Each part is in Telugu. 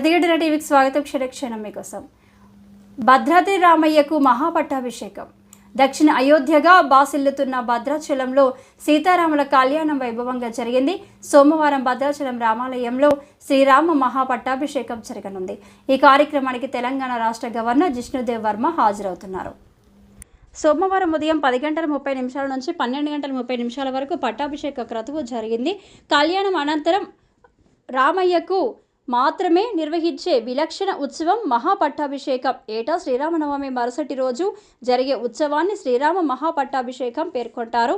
ప్రతిఘటన టీవీకి స్వాగతం క్షణక్షణం మీకోసం. భద్రాద్రి రామయ్యకు మహాపట్టాభిషేకం. దక్షిణ అయోధ్యగా బాసిల్లుతున్న భద్రాచలంలో సీతారాముల కళ్యాణం వైభవంగా జరిగింది. సోమవారం భద్రాచలం రామాలయంలో శ్రీరామ మహాపట్టాభిషేకం జరగనుంది. ఈ కార్యక్రమానికి తెలంగాణ రాష్ట్ర గవర్నర్ జిష్ణుదేవ్ వర్మ హాజరవుతున్నారు. సోమవారం ఉదయం పది గంటల ముప్పై నిమిషాల నుంచి పన్నెండు గంటల ముప్పై నిమిషాల వరకు పట్టాభిషేక క్రతువు జరిగింది. కళ్యాణం అనంతరం రామయ్యకు మాత్రమే నిర్వహించే విలక్షణ ఉత్సవం మహాపట్టాభిషేకం. ఏటా శ్రీరామనవమి మరుసటి రోజు జరిగే ఉత్సవాన్ని శ్రీరామ మహాపట్టాభిషేకం పేర్కొంటారు.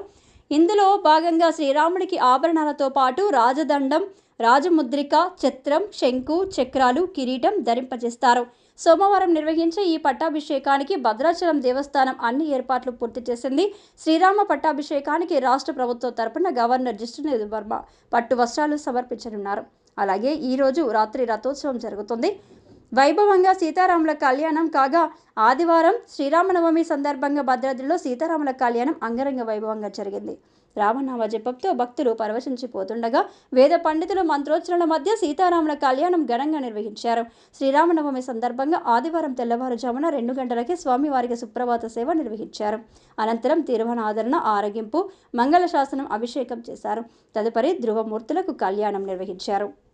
ఇందులో భాగంగా శ్రీరాముడికి ఆభరణాలతో పాటు రాజదండం రాజముద్రిక ఛత్రం శంకు చక్రాలు కిరీటం ధరింపజేస్తారు. సోమవారం నిర్వహించే ఈ పట్టాభిషేకానికి భద్రాచలం దేవస్థానం అన్ని ఏర్పాట్లు పూర్తి చేసింది. శ్రీరామ పట్టాభిషేకానికి రాష్ట్ర ప్రభుత్వం తరపున గవర్నర్ జిష్ణుదేవ్ వర్మ పట్టు వస్త్రాలు సమర్పించనున్నారు. అలాగే ఈరోజు రాత్రి రథోత్సవం జరుగుతుంది. వైభవంగా సీతారాముల కళ్యాణం కాగా ఆదివారం శ్రీరామనవమి సందర్భంగా భద్రాద్రిలో సీతారాముల కళ్యాణం అంగరంగ వైభవంగా జరిగింది. రామనామ జపంతో భక్తులు పరవశించిపోతుండగా వేద పండితులు మంత్రోచ్చరణల మధ్య సీతారాముల కళ్యాణం ఘనంగా నిర్వహించారు. శ్రీరామనవమి సందర్భంగా ఆదివారం తెల్లవారుజామున రెండు గంటలకే స్వామివారికి సుప్రభాత సేవ నిర్వహించారు. అనంతరం తిరువనాదరణ ఆరగింపు మంగళ శాసనం అభిషేకం చేశారు. తదుపరి ధ్రువమూర్తులకు కళ్యాణం నిర్వహించారు.